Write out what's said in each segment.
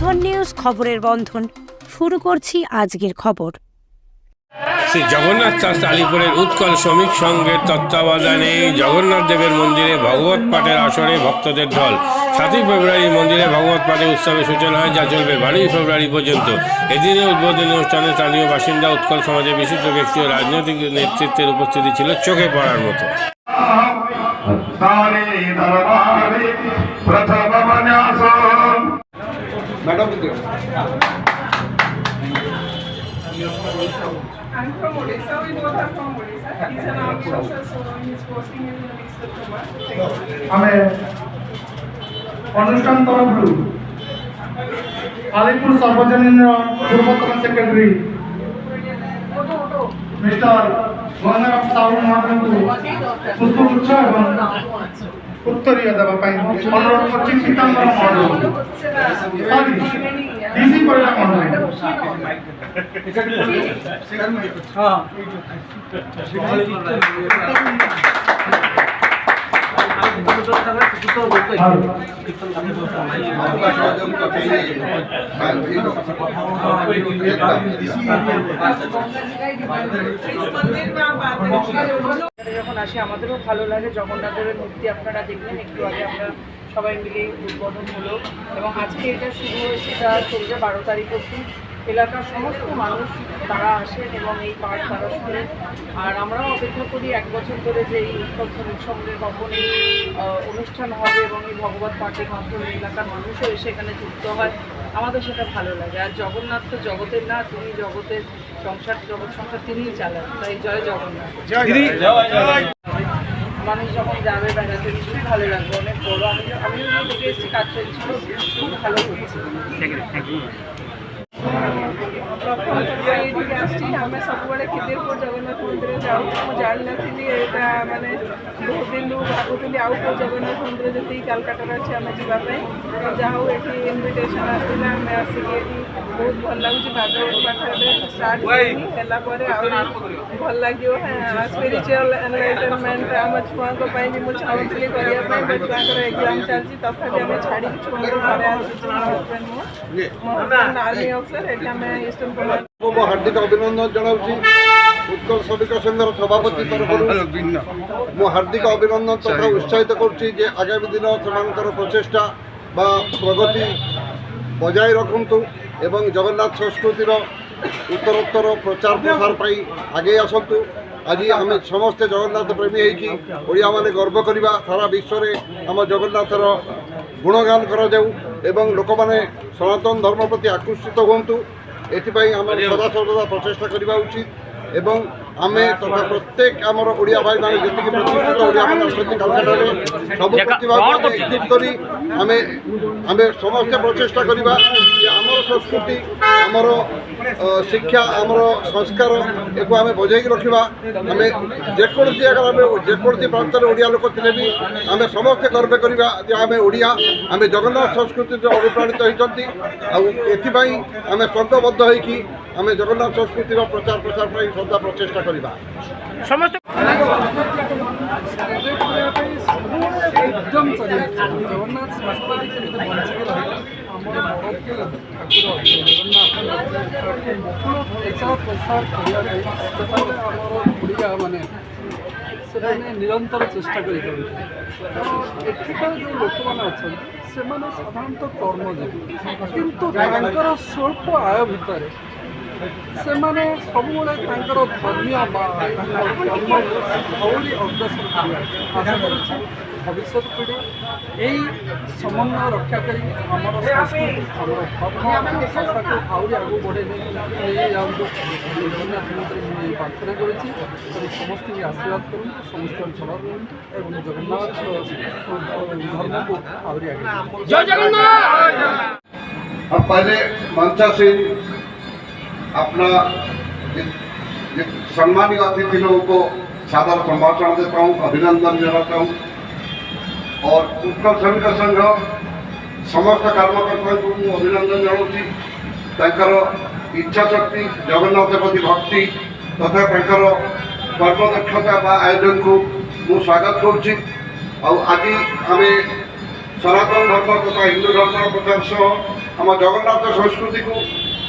বন্ধন news খবরের বন্ধন। শুরু করছি আজকের খবর। শ্রী জগন্নাথ চাষ আলিপুরের উৎকল শ্রমিক সংঘের তত্ত্বাবধানে জগন্নাথ দেবের মন্দিরে ভগবত পাঠের আসরে ভক্তদের ঢল। সাতই ফেব্রুয়ারি মন্দিরে ভগবত পাঠের উৎসবের সূচনা হয় যা চলবে বারোই ফেব্রুয়ারি পর্যন্ত। এদিনে উদ্বোধনী অনুষ্ঠানে স্থানীয় বাসিন্দা উৎকল সমাজের বিশিষ্ট ব্যক্তি ও রাজনৈতিক নেতৃত্বের উপস্থিতি ছিল চোখে পড়ার মতো। প্রথম madam I'm from Odisha. We both are from Odisha. He's an army officer, so his posting is in Odisha. हमें अनुष्ठान तरफ़ আলিপুর সর্বজনীন পূর্বতন সেক্রেটারি মিস্টার গঙ্গারাম সাহু মহাপ্রভু পুষ্পগুচ্ছ এবং উত্তরীয় দেওয়া পাই অনুরোধ করছি পীতাম্বর মন্ডল সাথে যখন আসি, আমাদেরও ভালো লাগে জগন্নাথের মূর্তি আপনারা দেখলেন। একটু আগে আমরা সবাই মিলে উদ্বোধন হলো এবং আজকে এটা শুরু হয়েছে যা চলছে বারো তারিখ অবধি। এলাকার সমস্ত মানুষ তারা আসেন এবং এই পাঠ তারা শুনেন। আর আমরাও অপেক্ষা করি এক বছর ধরে যে এই উৎসব উৎসবের সঙ্গে কখন অনুষ্ঠান হবে এবং এই ভগবত পাঠের মাধ্যমে এলাকার মানুষও এসে এখানে যুক্ত হয়। আমাদের সেটা ভালো লাগে। আর জগন্নাথ তো জগতের না তিনি জগতের সংসার জগৎ সংসার তিনিই চালান। তাই জয় জগন্নাথ। মানুষ যখন যাবে বেড়াতে নিশ্চয়ই ভালো লাগবে অনেক বড়। আমি আমি দেখে এসেছি কাজ চলছিল খুব ভালো হচ্ছে ଏଇଠିକି ଆସିଛି ଆମେ ସବୁବେଳେ କ୍ଷୀରପୁର ଜଗନ୍ନାଥ ମନ୍ଦିର ଯାଉ ମୁଁ ଜାଣିନଥିଲି ଏଇଟା ମାନେ ବହୁତ ଦିନରୁ ଭାବୁଥିଲି ଆଉ କେଉଁ ଜଗନ୍ନାଥ ମନ୍ଦିର ଯେତିକି କାଲକାଟାରେ ଅଛି ଆମେ ଯିବା ପାଇଁ ତ ଯାହା ହଉ ଏଠି ଇନଭିଟେସନ୍ ଆସିଥିଲା ଆମେ ଆସିକି ଏଠି ବହୁତ ଭଲ ଲାଗୁଛି ଭାଗବତ ପାଠ ଏବେ ଷ୍ଟାର୍ଟ ହେଇନି ହେଲା ପରେ ଆହୁରି ଭଲ ଲାଗିବ ସ୍ପିରିଚୁଆଲ ଏନଲାଇଟନମେଣ୍ଟ ଆମ ଛୁଆଙ୍କ ପାଇଁ ବି ମୁଁ ଚାହୁଁଥିଲି କରିବା ପାଇଁ ବଟ୍ ତାଙ୍କର ଏକ୍ଜାମ୍ ଚାଲିଛି ତଥାପି ଆମେ ଛାଡ଼ିକି ଛୁଆଙ୍କୁ ଘରେ ଆସିଛୁ ମୋ ହଜବେଣ୍ଡ ମୁଁ ମୋ ହଜବେଣ୍ଡ ଆର୍ମି ଅଫିସର ଏଠି ଆମେ ଇଷ୍ଟର୍ଣ୍ଣ କମାଣ୍ଡ ମୁଁ ହାର୍ଦ୍ଦିକ ଅଭିନନ୍ଦନ ଜଣାଉଛି ଉତ୍କଳ ଶ୍ରମିକ ସଂଘର ସଭାପତି ତରଫରୁ ମୁଁ ହାର୍ଦ୍ଦିକ ଅଭିନନ୍ଦନ ତଥା ଉତ୍ସାହିତ କରୁଛି ଯେ ଆଗାମୀ ଦିନ ସେମାନଙ୍କର ପ୍ରଚେଷ୍ଟା ବା ପ୍ରଗତି ବଜାୟ ରଖନ୍ତୁ ଏବଂ ଜଗନ୍ନାଥ ସଂସ୍କୃତିର ଉତ୍ତରୋତ୍ତର ପ୍ରଚାର ପ୍ରସାର ପାଇଁ ଆଗେଇ ଆସନ୍ତୁ ଆଜି ଆମେ ସମସ୍ତେ ଜଗନ୍ନାଥ ପ୍ରେମୀ ହେଇକି ଓଡ଼ିଆମାନେ ଗର୍ବ କରିବା ସାରା ବିଶ୍ୱରେ ଆମ ଜଗନ୍ନାଥର ଗୁଣଗାନ କରାଯାଉ ଏବଂ ଲୋକମାନେ ସନାତନ ଧର୍ମ ପ୍ରତି ଆକୃଷ୍ଟ ହୁଅନ୍ତୁ। ଏଥିପାଇଁ ଆମର ସଦାସର୍ବଦା ପ୍ରଚେଷ୍ଟା କରିବା ଉଚିତ ଏବଂ ଆମେ ତଥା ପ୍ରତ୍ୟେକ ଆମର ଓଡ଼ିଆ ଭାଇମାନେ ଯେତିକି ପ୍ରତିଷ୍ଠିତ ଓଡ଼ିଆମାନେ ଅଛନ୍ତି କାଲକାଟାରେ ସବୁ ପ୍ରତିଭାକୁ ଆମେ ଏକଜୁଟ କରି ଆମେ ଆମେ ସମସ୍ତେ ପ୍ରଚେଷ୍ଟା କରିବା ଯେ ଆମର ସଂସ୍କୃତି ଆମର ଅ, ଶିକ୍ଷା ଆମର ସଂସ୍କାର ଏକୁ ଆମେ ବଜାଇକି ରଖିବା ଆମେ ଯେକୌଣସି ଜାଗାରେ ଆମେ ଯେକୌଣସି ପ୍ରାନ୍ତରେ ଓଡ଼ିଆ ଲୋକ ଥିଲେ ବି ଆମେ ସମସ୍ତେ ଗର୍ବ କରିବା ଯେ ଆମେ ଓଡ଼ିଆ ଆମେ ଜଗନ୍ନାଥ ସଂସ୍କୃତିରେ ଅନୁପ୍ରାଣିତ ହୋଇଛନ୍ତି ଆଉ ଏଥିପାଇଁ ଆମେ ସଂଘବଦ୍ଧ ହୋଇକି ଆମେ ଜଗନ୍ନାଥ ସଂସ୍କୃତିର ପ୍ରଚାର ପ୍ରସାର ପାଇଁ ସଦା ପ୍ରଚେଷ୍ଟା କରିବା ଏକଦମ ଚାଲିଛି ଜଗନ୍ନାଥ ସଂସ୍କୃତି କେମିତି ବଞ୍ଚିକି ରହିବ ଆମର ବଡ଼ ଠାକୁର ଜଗନ୍ନାଥ ପ୍ରଚାର ପ୍ରସାର କରିବା ପାଇଁ ସେଠାରେ ଆମର ଓଡ଼ିଆ ମାନେ ସେମାନେ ନିରନ୍ତର ଚେଷ୍ଟା କରିଥାନ୍ତି କାରଣ ଏଠିକାର ଯେଉଁ ଲୋକମାନେ ଅଛନ୍ତି ସେମାନେ ସାଧାରଣତଃ କର୍ମଜୀବୀ କିନ୍ତୁ ତାଙ୍କର ସ୍ୱଳ୍ପ ଆୟ ଭିତରେ ସେମାନେ ସବୁବେଳେ ତାଙ୍କର ଧର୍ମୀୟ ବା ତାଙ୍କର କର୍ମକୁ ଆହୁରି ଅଗ୍ରସର କରିବା ଆଶା କରୁଛି ଭବିଷ୍ୟତ ପିଢ଼ି ଏହି ସମନ୍ୱୟ ରକ୍ଷା କରି ଆମର ସଂସ୍କୃତି ଆମର ଧର୍ମ ଆମ ଭାଷାକୁ ଆହୁରି ଆଗକୁ ବଢ଼େଇ ନେଇ ନେଇ ଯାଆନ୍ତୁ ଜଗନ୍ନାଥ ମନ୍ଦିର ମୁଁ ଏହି ପ୍ରାର୍ଥନା କରୁଛି ତେଣୁ ସମସ୍ତଙ୍କୁ ଆଶୀର୍ବାଦ କରନ୍ତୁ ସମସ୍ତଙ୍କୁ ଭଲ ରୁହନ୍ତୁ ଏବଂ ଜଗନ୍ନାଥ ଧର୍ମକୁ ଆହୁରି ଆଗେଇ अब पहले मंचा से अपना सम्मानित अतिथि लोगों को सादर संभाषण देता हूँ, अभिनंदन जनाता हूँ। और उत्कल श्रमिक संघ, समस्त कर्मकर्ता को अभिनंदन जनाऊँगी। तर इच्छा शक्ति, जगन्नाथ प्रति भक्ति तथा तर कर्मदक्षता आयोजन को मु स्वागत करें आज सनातन धर्म तथा हिंदू धर्म प्रचार सह आम जगन्नाथ संस्कृति को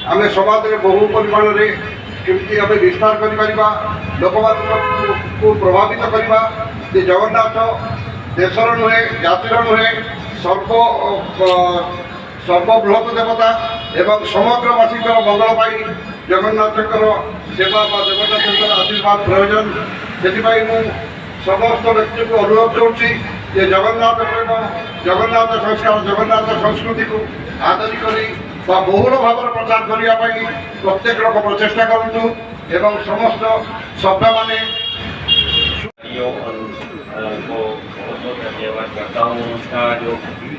ଆମେ ସମାଜରେ ବହୁ ପରିମାଣରେ କେମିତି ଆମେ ବିସ୍ତାର କରିପାରିବା ଲୋକମାନଙ୍କୁ ପ୍ରଭାବିତ କରିବା ଯେ ଜଗନ୍ନାଥ ଦେଶର ନୁହେଁ ଜାତିର ନୁହେଁ ସର୍ବ ସର୍ବବୃହତ ଦେବତା ଏବଂ ସମଗ୍ରବାସୀଙ୍କର ମଙ୍ଗଳ ପାଇଁ ଜଗନ୍ନାଥଙ୍କର ସେବା ବା ଜଗନ୍ନାଥଙ୍କର ଆଶୀର୍ବାଦ ପ୍ରয়োଜନ ସେଥିପାଇଁ ମୁଁ ସମସ୍ତ ବ୍ୟକ୍ତିଙ୍କୁ ଅନୁରୋଧ କରୁଛି ଯେ ଜଗନ୍ନାଥ ପ୍ରେମ ଜଗନ୍ନାଥ ସଂସ୍କାର ଜଗନ୍ନାଥ ସଂସ୍କୃତିକୁ ଆଦରି କରି बहुल प्रचार करने प्रत्येक করা प्रचेषा লোক প্রচেষ্টা করতু এবং সমস্ত শ্রদ্ধা धन्यवाद करता हूँ। उसका जो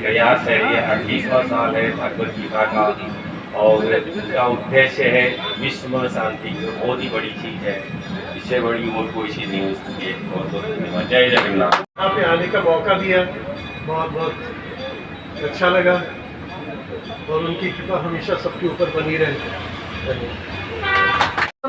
प्रयास है ये अड़तीसवा साल है गीता का और उद्देश्य है विश्व में शांति बहुत ही बड़ी चीज़ है। इससे बड़ी और कोई चीज़ नहीं हो सकती है बहुत बहुत धन्यवाद। जय जगन्नाथ। आपने आने का मौका दिया। बहुत बहुत अच्छा लगा। और उनकी कृपा हमेशा सबके ऊपर बनी रहे धन्यवाद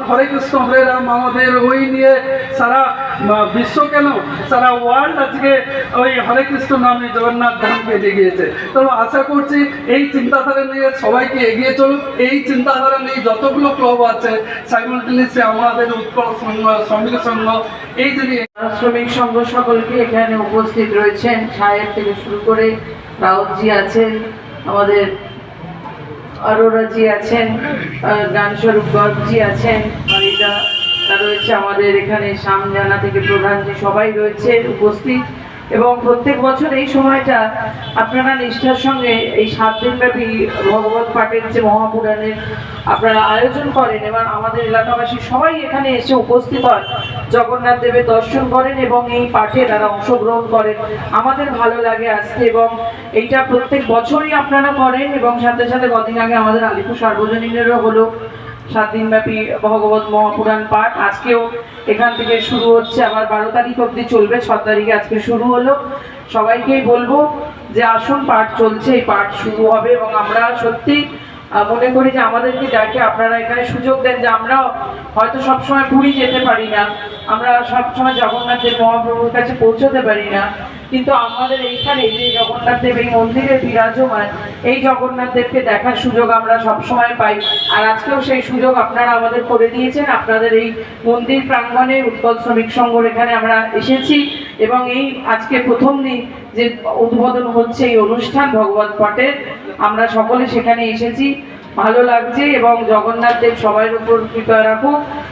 হরে কৃষ্ণ হরে রাম আমাদের ওই নিয়ে সারা আহ, বিশ্ব কেন সারা ওয়ার্ল্ড আজকে ওই হরে কৃষ্ণ নামে জগন্নাথ ধামকে এগিয়ে গিয়েছে তো আশা করছি এই চিন্তাধারা নিয়ে সবাইকে এগিয়ে চলুক এই চিন্তাধারা নিয়ে যতগুলো ক্লাব আছে সাইমultaneously আমাদের উৎকল সংঘ শ্রমিক সংঘ এই যে নিয়ে শ্রমিক সংঘ সকলকে এখানে উপস্থিত রয়েছেন সাহেব থেকে শুরু করে রাউতজি আছেন আমাদের অরোরাজি আছেন জ্ঞানস্বরূপ গর্জি আছেন রয়েছে আমাদের এখানে সামজানা থেকে প্রধানজি সবাই রয়েছে উপস্থিত। এবং প্রত্যেক বছর এই সময়টা আপনারা নিষ্ঠার সঙ্গে এই সাত দিনব্যাপী ভগবত পাঠের যে মহাপুরাণের আপনারা আয়োজন করেন এবং আমাদের এলাকাবাসী সবাই এখানে এসে উপস্থিত হন জগন্নাথ দেবের দর্শন করেন এবং এই পাঠে তারা অংশগ্রহণ করেন। আমাদের ভালো লাগে আসতে এবং এইটা প্রত্যেক বছরই আপনারা করেন এবং সাথে সাথে কদিন আগে আমাদের আলিপুর সার্বজনীনেরও হলো। সাত দিনব্যাপী ভগবত মহাপুরাণ পাঠ। আজকেও এখান থেকে শুরু হচ্ছে, আবার বারো তারিখ অবধি চলবে ছ তারিখে আজকে শুরু হলো। সবাইকেই বলব যে আসুন, পাঠ চলছে, এই পাঠ শুরু হবে এবং আমরা সত্যি মনে করি যে আমাদেরকে যাকে আপনারা এখানে সুযোগ দেন যে আমরা হয়তো সবসময় পুরী যেতে পারি না, আমরা সবসময় জগন্নাথের মহাপ্রভুর কাছে পৌঁছতে পারি না। কিন্তু আমাদের এইখানে যে জগন্নাথ দেব, এই মন্দিরে বিরাজমান, এই জগন্নাথ দেবকে দেখার সুযোগ আমরা সবসময় পাই। আর আজকেও সেই সুযোগ আপনারা আমাদের করে দিয়েছেন। আপনাদের এই মন্দির প্রাঙ্গণে উৎকল শ্রমিক সংঘর এখানে আমরা এসেছি এবং এই আজকে প্রথম দিন যে উদ্বোধন হচ্ছে এই অনুষ্ঠান ভগবত পটের আমরা সকলে সেখানে এসেছি। ভালো লাগছে এবং জগন্নাথ দেব সবার উপর কৃপা রাখুক।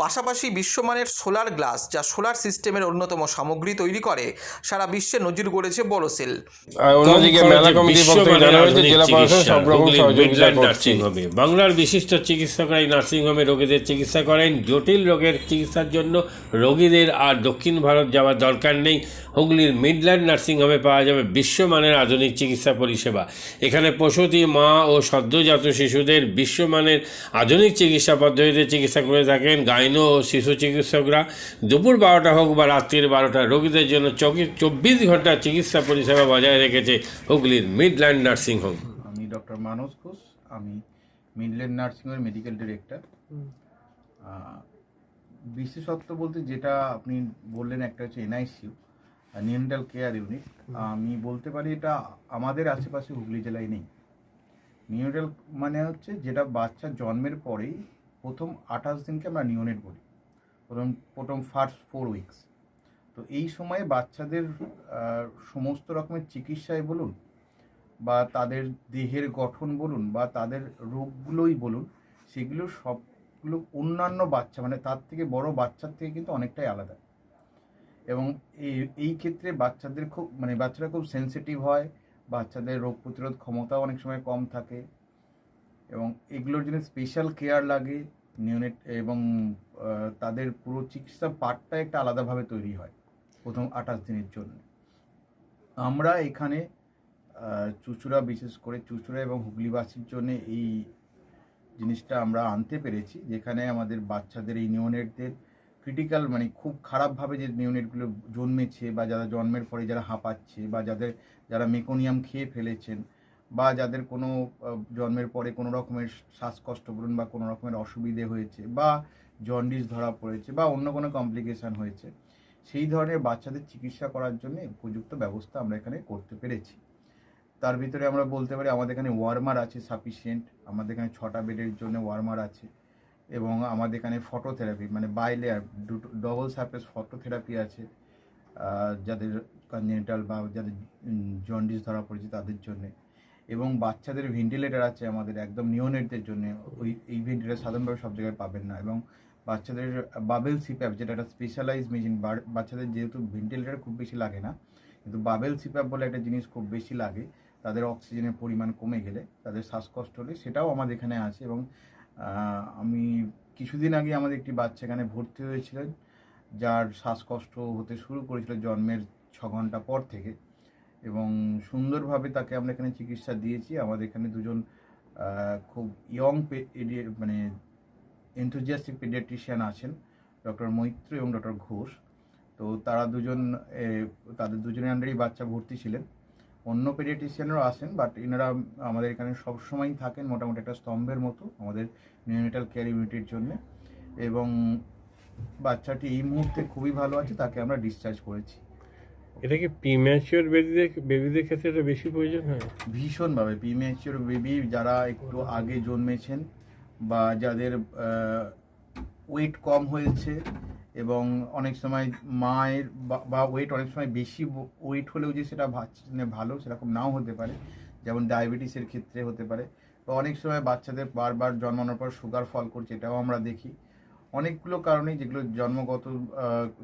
পাশাপাশি বিশ্বমানের সোলার গ্লাস যা সোলার সিস্টেমের অন্যতম সামগ্রী তৈরি করে সারা বিশ্বে নজির গড়েছে বড়সিল আর অন্যদিকে মেলা কমিটির পক্ষ থেকে বিশ্বমানের হয়েছে জেলা প্রশাসন সব রকম সহযোগিতা করছে। বাংলার বিশিষ্ট চিকিৎসকরা এই নার্সিংহোমে রোগীদের চিকিৎসা করেন জটিল রোগের চিকিৎসার জন্য রোগীদের আর দক্ষিণ ভারত যাওয়ার দরকার নেই। হুগলির মিডল্যান্ড নার্সিংহোমে পাওয়া যাবে বিশ্বমানের আধুনিক চিকিৎসা পরিষেবা। এখানে প্রসূতি মা ও সদ্যজাত শিশুদের বিশ্বমানের আধুনিক চিকিৎসা পদ্ধতিতে চিকিৎসা করে থাকেন। গাইনো ও শিশু চিকিৎসকরা দুপুর বারোটা হোক বা রাত্রির বারোটা রোগীদের জন্য চব্বিশ ঘণ্টা চিকিৎসা পরিষেবা বজায় রেখেছে হুগলির মিডল্যান্ড নার্সিংহোম আমি ডক্টর মানস ঘোষ আমি মিডল্যান্ড নার্সিংয়ের মেডিকেল ডিরেক্টর বিশেষত্ব বলতে যেটা আপনি বললেন একটা হচ্ছে এনআইসিউ নিউন্ডাল কেয়ার ইউনিট আমি বলতে পারি এটা আমাদের আশেপাশে হুগলি জেলায় নেই। নিউনেটাল মানে হচ্ছে যেটা বাচ্চা জন্মের পরেই প্রথম আঠাশ দিনকে আমরা নিউনেট বলি। প্রথম প্রথম ফার্স্ট ফোর উইকস তো এই সময়ে বাচ্চাদের সমস্ত রকমের চিকিৎসায় বলুন বা তাদের দেহের গঠন বলুন বা তাদের রোগগুলোই বলুন, সেগুলো সবগুলো অন্যান্য বাচ্চা মানে তার থেকে বড় বাচ্চার থেকে কিন্তু অনেকটাই আলাদা। এবং এই এই ক্ষেত্রে বাচ্চাদের খুব মানে বাচ্চারা খুব সেনসিটিভ হয়, বাচ্চাদের রোগ প্রতিরোধ ক্ষমতাও অনেক সময় কম থাকে। এবং এগুলোর জন্য স্পেশাল কেয়ার লাগে নিউনেট এবং তাদের পুরো চিকিৎসা পার্টটা একটা আলাদাভাবে তৈরি হয় প্রথম আঠাশ দিনের জন্য। আমরা এখানে চুচুড়া বিশেষ করে চুচুড়া এবং হুগলিবাসীর জন্য এই জিনিসটা আমরা আনতে পেরেছি, যেখানে আমাদের বাচ্চাদের এই নিউনেটদের ক্রিটিক্যাল মানে খুব খারাপভাবে যে নিউনেটগুলো জন্মেছে বা যারা জন্মের পরে যারা হাঁপাচ্ছে বা যাদের, যারা মেকোনিয়াম খেয়ে ফেলেছেন বা যাদের কোনো জন্মের পরে কোনো রকমের শ্বাসকষ্ট বলুন বা কোনো রকমের অসুবিধে হয়েছে বা জন্ডিস ধরা পড়েছে বা অন্য কোনো কমপ্লিকেশান হয়েছে, সেই ধরনের বাচ্চাদের চিকিৎসা করার জন্য উপযুক্ত ব্যবস্থা আমরা এখানে করতে পেরেছি। তার ভিতরে আমরা বলতে পারি আমাদের এখানে ওয়ার্মার আছে সাফিসিয়েন্ট আমাদের এখানে ছটা বেডের জন্য ওয়ার্মার আছে এবং আমাদের এখানে ফটোথেরাপি মানে বাই লেয়ার দুটো ডবল সারফেস ফটোথেরাপি আছে যাদের কনজেনিটাল বা যাদের জন্ডিস ধরা পড়েছে তাদের জন্যে। এবং বাচ্চাদের ভেন্টিলেটার আছে আমাদের একদম নিওনেটদের জন্য, ওই, এই ভেন্টিলেটার সাধারণভাবে সব জায়গায় পাবেন না এবং বাচ্চাদের বাবেল সিপ্যাপ যেটা একটা স্পেশালাইজ মেশিন বাচ্চাদের যেহেতু ভেন্টিলেটার খুব বেশি লাগে না, কিন্তু বাবেল সিপ্যাপ বলে একটা জিনিস খুব বেশি লাগে, তাদের অক্সিজেনের পরিমাণ কমে গেলে, তাদের শ্বাসকষ্ট হলে সেটাও আমাদের এখানে আছে এবং আমি কিছুদিন আগে আমাদের একটি বাচ্চা এখানে ভর্তি হয়েছিলেন, যার শ্বাসকষ্ট হতে শুরু করেছিল জন্মের ছ ঘণ্টা পর থেকে। এবং সুন্দরভাবে তাকে আমরা এখানে চিকিৎসা দিয়েছি। আমাদের এখানে দুজন খুব ইয়ং মানে এনথুজিয়াস্টিক পেডিয়াট্রিশিয়ান আছেন ডক্টর মৈত্র এবং ডক্টর ঘোষ। তো তারা দুজন তাদের দুজনের আন্ডারেই বাচ্চা ভর্তি ছিলেন। অন্য পেডিয়াট্রিশিয়ানরাও আসেন বাট এনারা আমাদের এখানে সবসময়ই থাকেন মোটামুটি একটা স্তম্ভের মতো আমাদের নিউনেটাল কেয়ার ইউনিটের জন্য। এবং বাচ্চাটি এই মুহূর্তে খুবই ভালো আছে, তাকে আমরা ডিসচার্জ করেছি। এটা কি প্রিম্যাচিওর বেবিদের বেবিদের ক্ষেত্রে এটা বেশি প্রয়োজন হয়? ভীষণভাবে প্রিম্যাচিওর বেবি যারা একটু আগে জন্মেছেন বা যাদের ওয়েট কম হয়েছে এবং অনেক সময় মায়ের বা- ওয়েট অনেক সময় বেশি ওয়েট হলেও যে সেটা মানে ভালো সেরকম নাও হতে পারে, যেমন ডায়াবেটিসের ক্ষেত্রে হতে পারে। বা অনেক সময় বাচ্চাদের বারবার জন্মানোর পর সুগার ফল করছে, এটাও আমরা দেখি। অনেকগুলো কারণে যেগুলো জন্মগত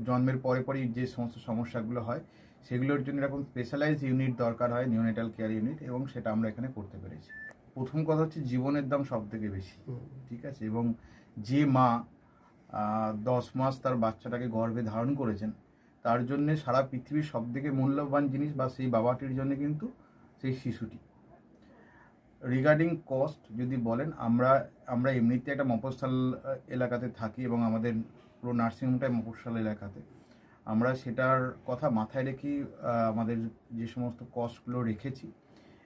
জন্মের পরে পরেই যে সমস্ত সমস্যাগুলো হয় সেগুলোর জন্য এরকম স্পেশালাইজ ইউনিট দরকার হয় নিউনেটাল কেয়ার ইউনিট এবং সেটা আমরা এখানে করতে পেরেছি। প্রথম কথা হচ্ছে জীবনের দাম সব থেকে বেশি ঠিক আছে? এবং যে মা দশ মাস তার বাচ্চাটাকে গর্ভে ধারণ করেছেন তার জন্য সারা পৃথিবীর সব থেকে মূল্যবান জিনিস বা সেই বাবাটির জন্য কিন্তু সেই শিশুটি। রিগার্ডিং কস্ট যদি বলেন, আমরা আমরা এমনিতে একটা মফস্বল এলাকাতে থাকি এবং আমাদের পুরো নার্সিংহোমটাই মফস্বল এলাকাতে। আমরা সেটার কথা মাথায় রেখেই আমাদের যে সমস্ত কস্টগুলো রেখেছি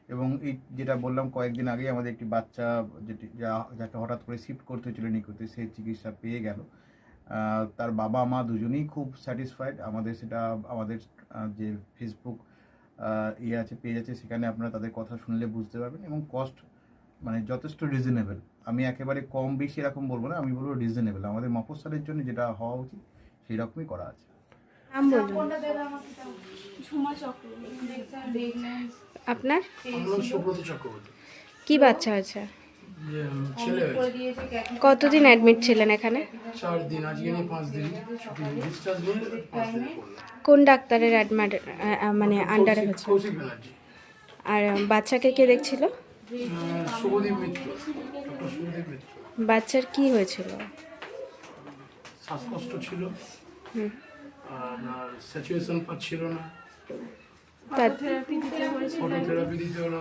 এবং এই যেটা বললাম কয়েকদিন আগেই, আমাদের একটি বাচ্চা যেটি, যা- যাকে হঠাৎ করে শিফট করতে হয়েছিল নিকুতে সেই চিকিৎসা পেয়ে গেল। তার বাবা মা দুজনেই খুব স্যাটিসফাইড আমাদের সেটা, আমাদের যে ফেসবুক ইয়ে আছে পেজ আছে সেখানে আপনারা তাদের কথা শুনলে বুঝতে পারবেন এবং কস্ট মানে যথেষ্ট রিজনেবল আমি একেবারে কম বেশি এরকম বলব না আমি বলব রিজনেবল আমাদের মফস্বলের জন্য যেটা হওয়া উচিত সেই রকমই করা আছে। আপনার? কি বাচ্চা আছে? কতদিন অ্যাডমিট ছিলেন এখানে? চার দিন আজকে নিয়ে পাঁচ দিন ডিসচার্জ নিয়ে। কোন ডাক্তারের অ্যাডমিট মানে আন্ডারে হচ্ছে? কৌশিক ব্যানার্জি। আর বাচ্চাকে কে দেখছিল? শুভদীপ মিত্র ডক্টর শুভদীপ মিত্র। বাচ্চার কি হয়েছিল? শ্বাসকষ্ট ছিল। হুম। পাচ্ছিল না। ফটোথেরাপি দিতে হলো